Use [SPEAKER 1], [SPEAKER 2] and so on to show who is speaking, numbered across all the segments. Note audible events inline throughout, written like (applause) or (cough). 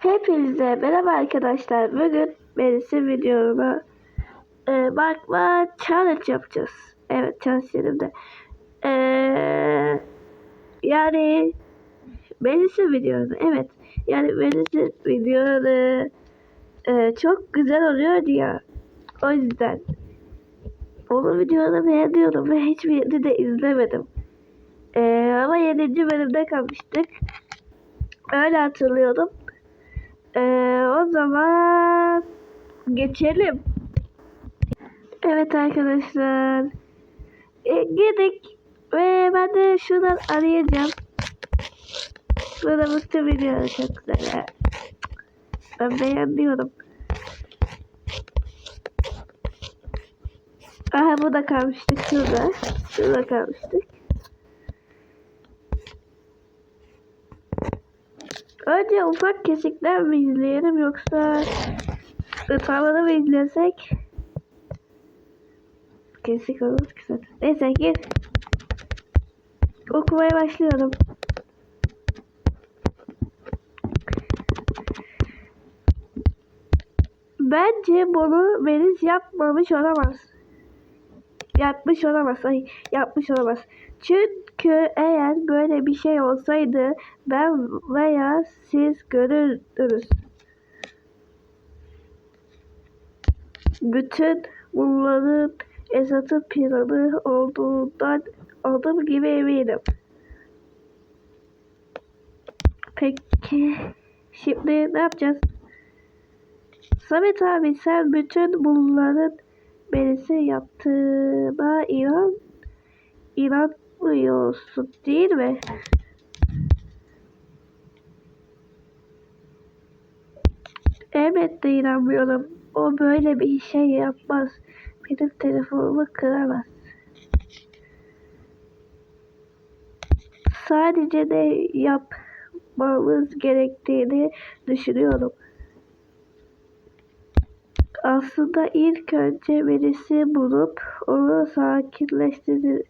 [SPEAKER 1] Hepinize merhaba arkadaşlar. Bugün Melis'in videouna e, bakma challenge yapacağız. Evet challenge de. E, yani Melis'in videoları. Evet. Yani Melis'in videoları e, çok güzel oluyor ya. O yüzden onun videolarını beğeniyorum ve hiçbirini de izlemedim. E, ama 7. bölümde kalmıştık. Öyle hatırlıyordum. Ee, o zaman geçelim. Evet arkadaşlar. E, girdik. Ve ben de şuradan arayacağım. Burada mutlu video çok güzel. Ben beğeniyorum. Aha burada kalmıştık şurada. Şurada kalmıştık. Önce ufak kesikler mi izleyelim yoksa ıtamalı mı izlesek? Kesik olmaz ki zaten. Neyse gir. Okumaya başlıyorum. Bence bunu Melis yapmamış olamaz. Yapmış olamaz. Ay, yapmış olamaz. Çünkü eğer böyle bir şey olsaydı ben veya siz görürdünüz. Bütün bunların Esat'ın planı olduğundan adım gibi eminim. Peki şimdi ne yapacağız? Samet abi sen bütün bunların Melis'e yaptığına inan inanmıyorsun değil mi? Elbette inanmıyorum. O böyle bir şey yapmaz. Benim telefonumu kıramaz. Sadece de yapmamız gerektiğini düşünüyorum. Aslında ilk önce birisi bulup onu sakinleştir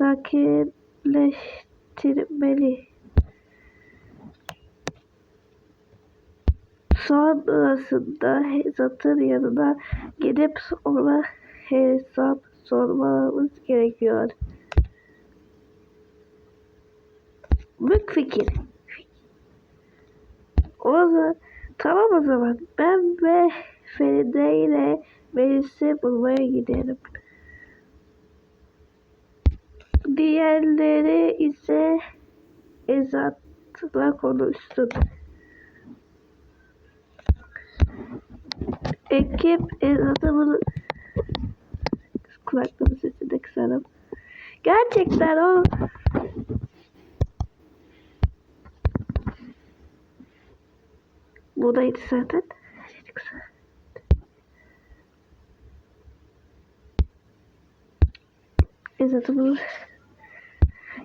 [SPEAKER 1] sakinleştirmeli. Sonrasında Hezat'ın yanına gidip ona hesap sormamız gerekiyor. Büyük fikir. O zaman tamam o zaman ben ve Feride ile Melis'i bulmaya gidelim. Diğerleri ise Ezat'la konuşsun. Ekip Ezat'ı bunu kulaklığın sesini kısarım. Gerçekten o Buradaydı zaten. Sesini kısarım. Ezat'ı bulur.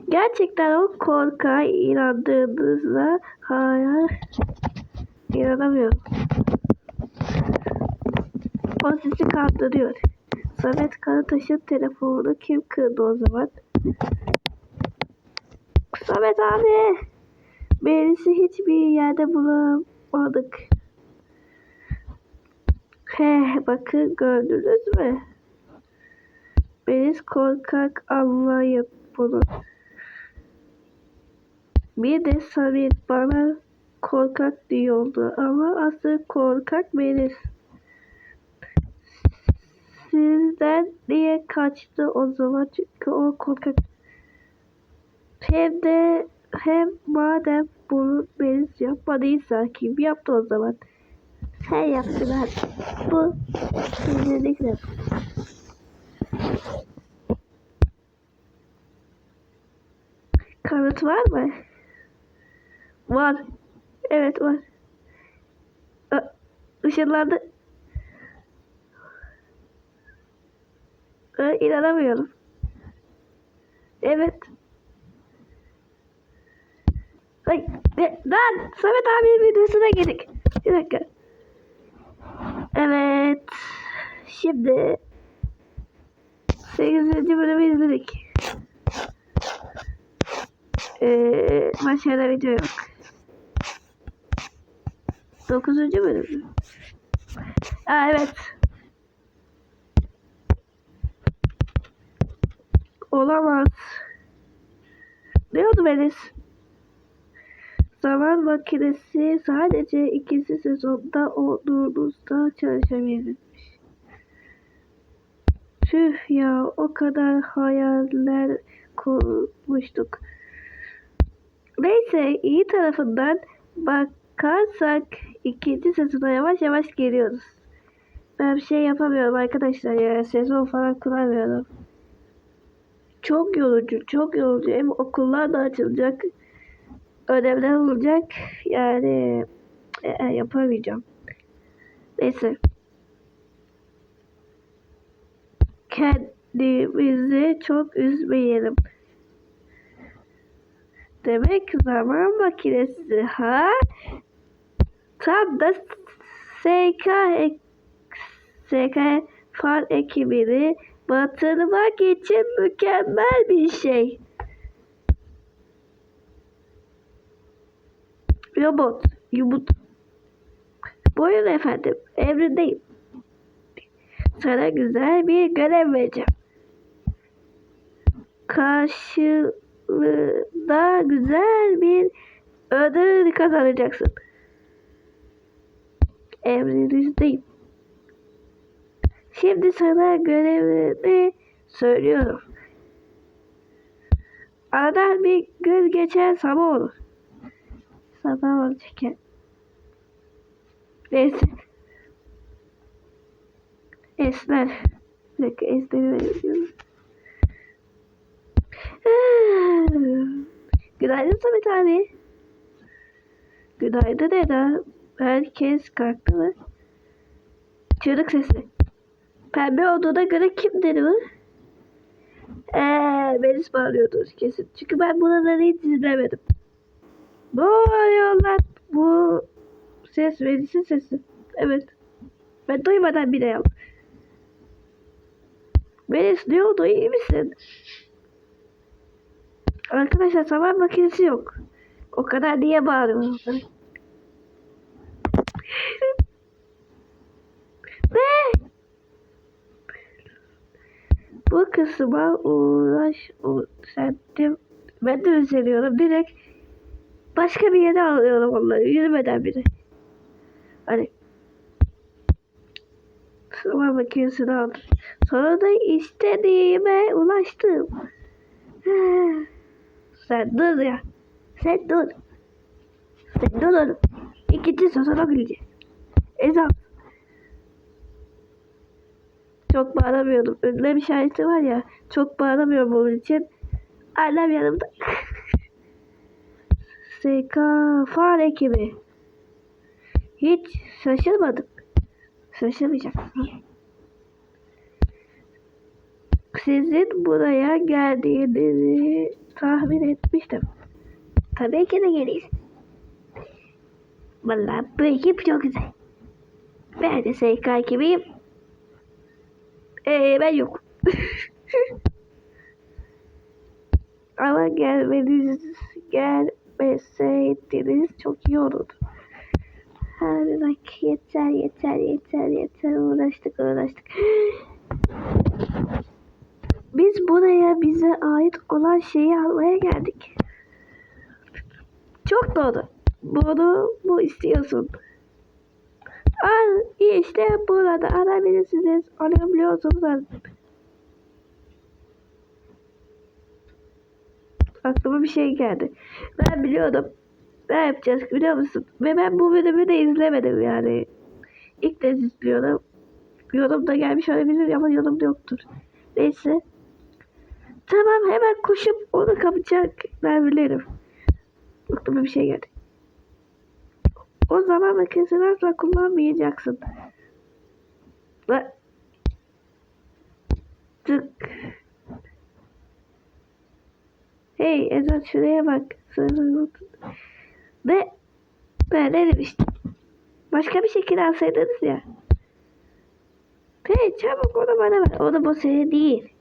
[SPEAKER 1] Gerçekten o korkağa inandığınızda hala inanamıyorum. O sizi kandırıyor. Samet Karataş'ın telefonunu kim kırdı o zaman? Samet abi! Melis'i hiçbir yerde bulamadık. He bakın gördünüz mü? Melis korkak anlayın bunu. Bir de Samet bana korkak diyordu ama asıl korkak Melis. Sizden niye kaçtı o zaman? Çünkü o korkak. Hem de hem madem bunu Melis yapmadıysa kim yaptı o zaman? Sen yaptın hadi. Bu kesinlikle. Kanıt var mı? Var. Evet var. Işınlandı. İnanamıyorum. Evet. Ay, ne, lan Samet abinin videosuna girdik. Bir dakika. Evet. Şimdi 8. bölümü izledik. Ee, başka da video yok. Dokuzuncu bölüm. mü? Aa evet. Olamaz. Ne oldu Melis? Zaman makinesi sadece ikinci sezonda olduğunuzda çalışabilirmiş. Tüh ya o kadar hayaller kurmuştuk. Neyse iyi tarafından bakarsak ikinci sezona yavaş yavaş geliyoruz. Ben bir şey yapamıyorum arkadaşlar ya sezon falan kuramıyorum. Çok yorucu, çok yorucu. Hem okullar da açılacak. Ödevler olacak. Yani e, e, yapamayacağım. Neyse. Kendimizi çok üzmeyelim. Demek zaman makinesi ha? Tam da SK SK fan ekibini batırmak için mükemmel bir şey. Robot, yumut. Buyurun efendim, emrindeyim. Sana güzel bir görev vereceğim. Karşılığında güzel bir ödül kazanacaksın. Emrinizdeyim. Şimdi sana görevini söylüyorum. Aradan bir gün geçer sabah olur. Sabah olacak. Neyse. Esmer. Bir dakika Esmer'i veriyorum. Günaydın Samet abi. Günaydın Eda. Herkes kalktı mı? Çığlık sesi. Pembe olduğuna göre kim dedi bu? Eee Melis bağırıyordur kesin. Çünkü ben buraları hiç izlemedim. Ne oluyor? Bu ses Melis'in sesi. Evet. Ben duymadan bile yaptım. Melis ne oldu iyi misin? Arkadaşlar zaman makinesi yok. O kadar niye bağırıyorsun? Ne? Bu kısma uğraş o- sen de ben de üzülüyorum. Direkt başka bir yere alıyorum onları yürümeden bile. Hani sınav makinesini aldım. Sonra da istediğime ulaştım. Sen dur ya. Sen dur. Sen dur oğlum. İkinci sezona gireceğiz. Ezan. Çok bağıramıyordum. Önüne bir işareti var ya. Çok bağıramıyorum onun için. Annem yanımda. (laughs) SK Far ekibi. Hiç şaşırmadım. Şaşırmayacaksın. Sizin buraya geldiğinizi tahmin etmiştim. Tabii ki de geliyiz. Vallahi bu ekip çok güzel. Ben de SK ekibiyim. Ee, ben yok. (laughs) Ama gelmeniz, gelmeseydiniz çok iyi olurdu. Hadi bak yeter yeter yeter yeter uğraştık uğraştık. Biz buraya bize ait olan şeyi almaya geldik. Çok doğru. Bunu bu istiyorsun. Al işte burada alabilirsiniz. Alabiliyorsunuz. Aklıma bir şey geldi. Ben biliyordum. Ne yapacağız biliyor musun? Ve ben bu bölümü de izlemedim yani. İlk kez izliyorum. Yorumda gelmiş olabilir ama yorumda yoktur. Neyse. Tamam hemen koşup onu kapacak. Ben bilirim. Aklıma bir şey geldi. O zaman makinesini asla kullanmayacaksın. Ve tık. Hey Ezat şuraya bak. Ve ben ne demiştim? Başka bir şekilde alsaydınız ya. Hey çabuk onu bana ver. O da bu sene değil.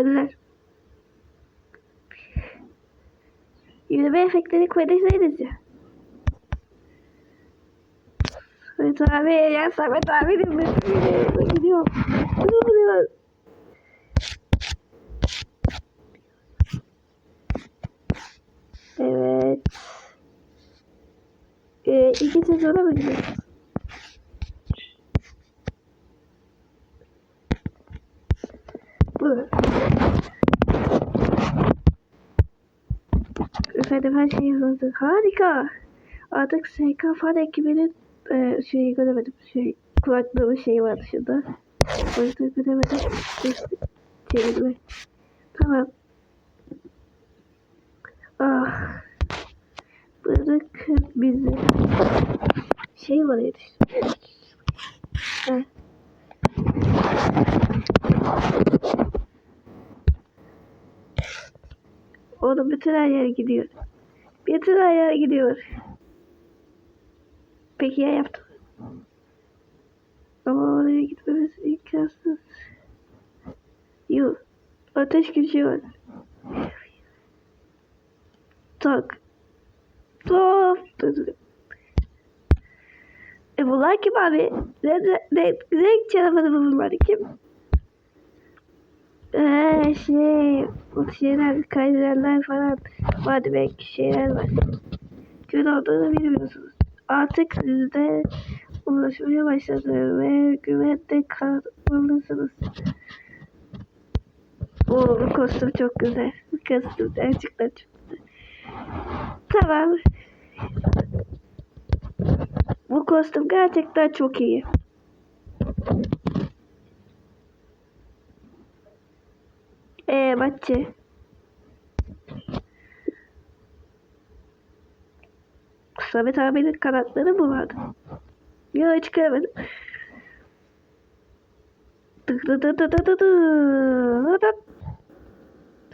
[SPEAKER 1] Öldüler. Yürüme efektleri koydeyseniz ya. Samet abi ya Samet abi de mi? Gidiyor. Gidiyor. Gidiyor. Evet. Ee, iki sezona mı gidiyoruz? Bu. Efendim her şey hazır. Harika. Artık SK fan ekibinin e, şeyi göremedim. Şey, kulaklığımın şeyi var dışında. O yüzden göremedim. İşte, çevirme. Tamam. Ah. Bırakın bizi. Şey var ya. Heh. Oğlum bütün her yere gidiyor. Bütün her yere gidiyor. Peki ya yaptım. Ama oraya gitmemiz imkansız. Yuh. Ateş var. Tak. Top. E bunlar kim abi? Ne, ne, ne, ne canavarı bunlar kim? Eee şey, bu şeyler, kaydedenler falan var belki şeyler var. Gün olduğunu bilmiyorsunuz. Artık sizde ulaşmaya başladı ve güvende kalmalısınız. Bu kostüm çok güzel. Bu kostüm gerçekten çok güzel. Tamam. Bu kostüm gerçekten çok iyi. Maçı. Samet abinin kanatları mı vardı? Dı dı.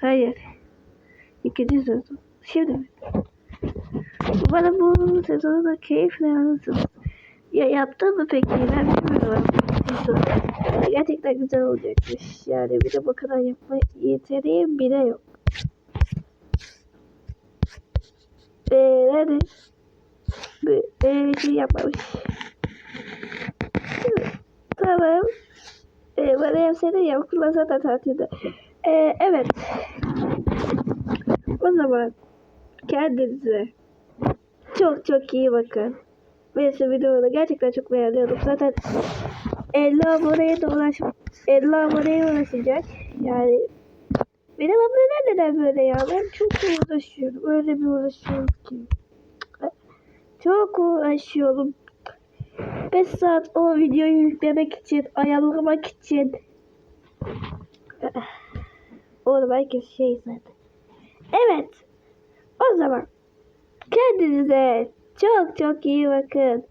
[SPEAKER 1] Hayır. İkinci sezon. Şimdi mi? Umarım bu sezonu da keyifle alırsınız. Ya yaptın mı peki? Ben bilmiyorum. Gerçekten güzel olacakmış. Yani bir de bu kadar yapma yeteneğim bile yok. Hadi. Bir ee, şey yapmamış. Tamam. Ee, bana yapsaydı ya kullansa da tatilde. Ee, evet. O zaman kendinize çok çok iyi bakın. Ben şu videoyu gerçekten çok beğeniyorum. Zaten 50 aboneye de uğraş 50 aboneye ulaşacak. Yani benim aboneler neden böyle ya? Ben çok uğraşıyorum. Öyle bir uğraşıyorum ki. Çok uğraşıyorum. 5 saat o videoyu yüklemek için, ayarlamak için. Oğlum herkes şey zaten. Evet. O zaman kendinize çok çok iyi bakın.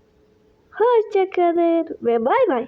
[SPEAKER 1] Hoşçakalın ve bay bay.